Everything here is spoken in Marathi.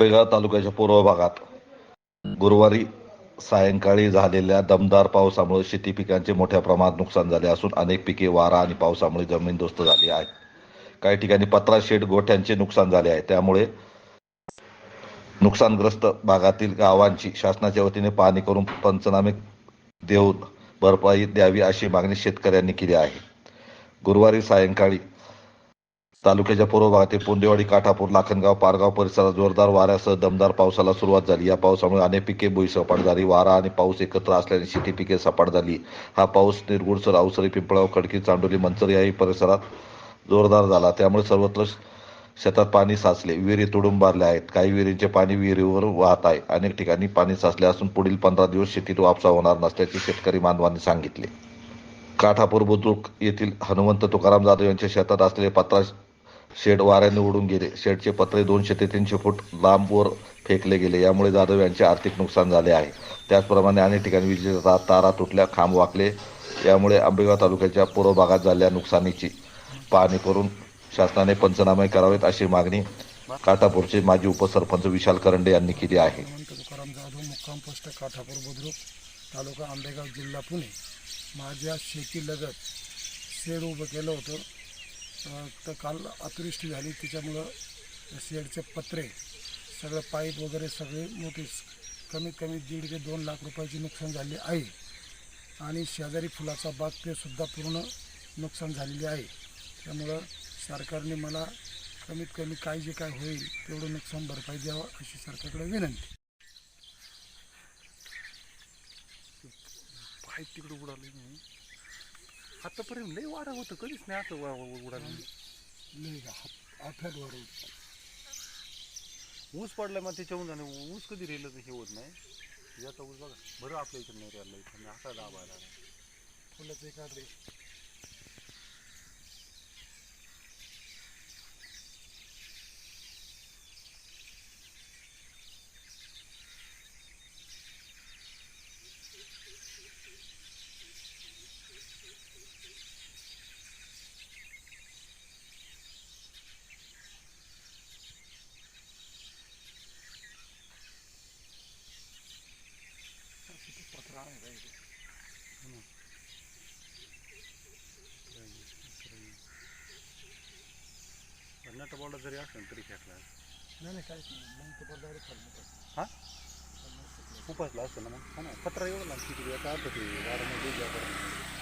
आंबेगाव तालुक्याच्या पूर्व भागात गुरुवारी सायंकाळी झालेल्या दमदार पावसामुळे शेती पिकांचे मोठ्या प्रमाणात नुकसान झाले असून अनेक पिके वारा आणि पावसामुळे जमीनदोस्त झाली आहे. काही ठिकाणी पत्रा शेड गोठ्यांचे नुकसान झाले आहे. त्यामुळे नुकसानग्रस्त भागातील गावांची शासनाच्या वतीने पाहणी करून पंचनामे देऊन भरपाई द्यावी अशी मागणी शेतकऱ्यांनी केली आहे. गुरुवारी सायंकाळी तालुक्याच्या पूर्व भागातील पोंदेवाडी काठापूर लाखनगाव पारगाव परिसरात जोरदार वाऱ्यासह दमदार पावसाला सुरुवात झाली. या पावसामुळे अनेक पिके भुईसपाट झाली. वारा आणि पाऊस एकत्र असल्याने शेती पिके सपाट झाली. हा पाऊस निरगुडसर अवसरी पिंपळाव खडकी चांडोली मंचर याही परिसरात जोरदार झाला. त्यामुळे सर्वत्र शेतात पाणी साचले. विहिरी तुडून भरल्या आहेत. काही विहिरींचे पाणी विहिरीवर वाहत आहे. अनेक ठिकाणी पाणी साचले असून पुढील पंधरा दिवस शेतीत वापसा होणार नसल्याचे शेतकरी बांधवांनी सांगितले. काठापूर बुद्रुक येथील हनुमंत तुकाराम जाधव यांच्या शेतात असलेले पत्रा शेड वाऱ्याने उडून गेले. शेडचे पत्रे दोनशे ते तीनशे फूट लांबवर फेकले गेले. यामुळे जाधव यांचे आर्थिक नुकसान झाले आहे. त्याचप्रमाणे अनेक ठिकाणी विजेच्या तारा तुटल्या खांब वाकले. यामुळे आंबेगाव तालुक्याच्या पूर्व भागात झालेल्या नुकसानीची पाहणी करून शासनाने पंचनामे करावेत अशी मागणी काटापूरचे माजी उपसरपंच विशाल करंडे यांनी केली आहे. काठापूर बुद्रुक तालुका आंबेगाव जिल्हा पुणे. माझ्या शेतीलगत शेड उभं केलं होतं. तर काल अतिवृष्टी झाली. त्याच्यामुळं शेडचे पत्रे सगळं पाईप वगैरे सगळे मोठे कमीत कमी दीड ते दोन लाख रुपयाचे नुकसान झाले आहे. आणि शेजारी फुलाचा बाग ते सुद्धा पूर्ण नुकसान झालेले आहे. त्यामुळं सरकारने मला कमीत कमी काय जे काय होईल तेवढं नुकसान भरपाई द्यावं अशी सरकारकडे विनंती. तिकडे उडाली नाही आतापर्यंत लय वारा होतं कधीच नाही आता वा- वा- उडालं लय आफ्यात वर ऊस पडला मग त्याच्याहून आणि ऊस कधी राहिलं तर हे होत नाही याचा ऊस बघा बरं आपल्या इकडे नाही राहिलं इथं असा दाबायला फुलाचे काढले पत्रा आहे काय ते. नट बॉल जरी असलं तरी खेळला नाही नाही काहीच नाही मग ते बॉर्डर डायरेक्ट खाली हा? उपासला असतं ना मग. हा ना. पत्रा एवढा किती आता अर्थ ते वारा